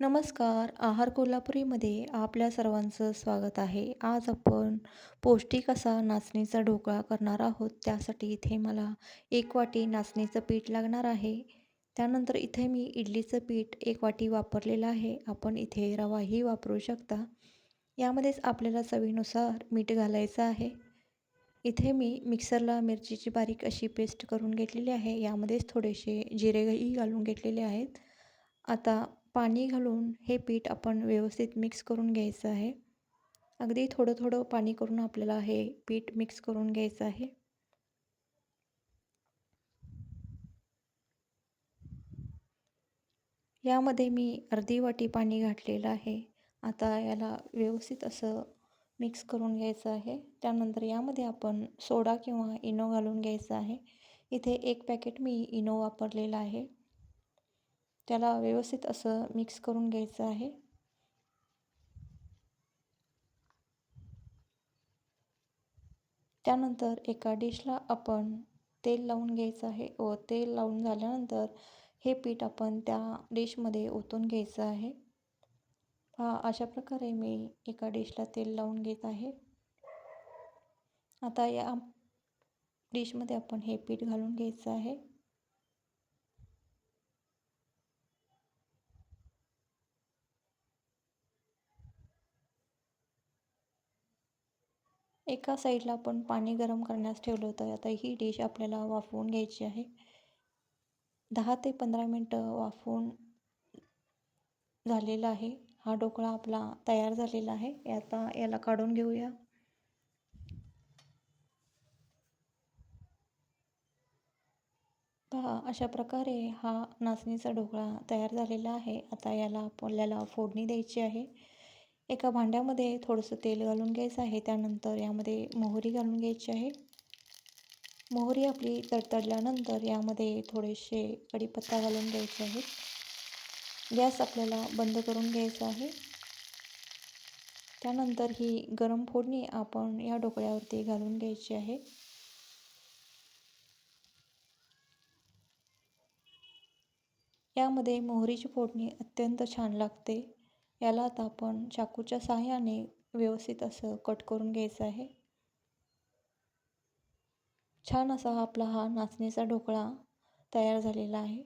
नमस्कार. आहार कोल्हापुरीमध्ये आपल्या सर्वांचं स्वागत आहे. आज आपण पौष्टिक असा नाचणीचा ढोकळा करणार आहोत. त्यासाठी इथे मला एक वाटी नाचणीचं पीठ लागणार आहे. त्यानंतर इथे मी इडलीचं पीठ एक वाटी वापरलेलं आहे. आपण इथे रवाही वापरू शकता. यामध्येच आपल्याला चवीनुसार मीठ घालायचं आहे. इथे मी मिक्सरला मिरचीची बारीक अशी पेस्ट करून घेतलेली आहे. यामध्येच थोडेसे जिरेही घालून घेतलेले आहेत. आता पाणी घालून हे पीठ आपण व्यवस्थित मिक्स करून घ्यायचं आहे. अगदी थोडं थोडं पाणी करून आपल्याला हे पीठ मिक्स करून घ्यायचं आहे. यामध्ये मी अर्धी वाटी पाणी घातलेलं आहे. आता याला व्यवस्थित असं मिक्स करून घ्यायचं आहे. त्यानंतर यामध्ये आपण सोडा किंवा इनो घालून घ्यायचं आहे. इथे एक पॅकेट मी इनो वापरलेला आहे. त्याला व्यवस्थित असं मिक्स करून घ्यायचं आहे. त्यानंतर एका डिशला आपण तेल लावून घ्यायचं आहे व तेल लावून झाल्यानंतर हे पीठ आपण त्या डिशमध्ये ओतून घ्यायचं आहे. हा अशा प्रकारे मी एका डिशला तेल लावून घेत आहे. आता या डिशमध्ये आपण हे पीठ घालून घ्यायचं आहे. एका साईडला आपण पाणी गरम करण्यास ठेवलं होतं. आता ही डिश आपल्याला वाफवून घ्यायची आहे. दहा ते पंधरा मिनटं वाफवून झालेला आहे. हा ढोकळा आपला तयार झालेला आहे. आता याला काढून घेऊया. पहा अशा प्रकारे हा नाचणीचा ढोकळा तयार झालेला आहे. आता याला आपल्याला फोडणी द्यायची आहे. एका भांड्यामध्ये थोडंसं तेल घालून घ्यायचं आहे. त्यानंतर यामध्ये मोहरी घालून घ्यायची आहे. मोहरी आपली तडतडल्यानंतर यामध्ये थोडेसे कढीपत्ता घालून घ्यायचे आहे. गॅस आपल्याला बंद करून घ्यायचा आहे. त्यानंतर ही गरम फोडणी आपण या ढोकळ्यावरती घालून घ्यायची आहे. यामध्ये मोहरीची फोडणी अत्यंत छान लागते. याला आता आपण चाकूच्या सहाय्याने व्यवस्थित असं कट करून घ्यायचं आहे. छान असा आपला हा नाचणीचा ढोकळा तयार झालेला आहे.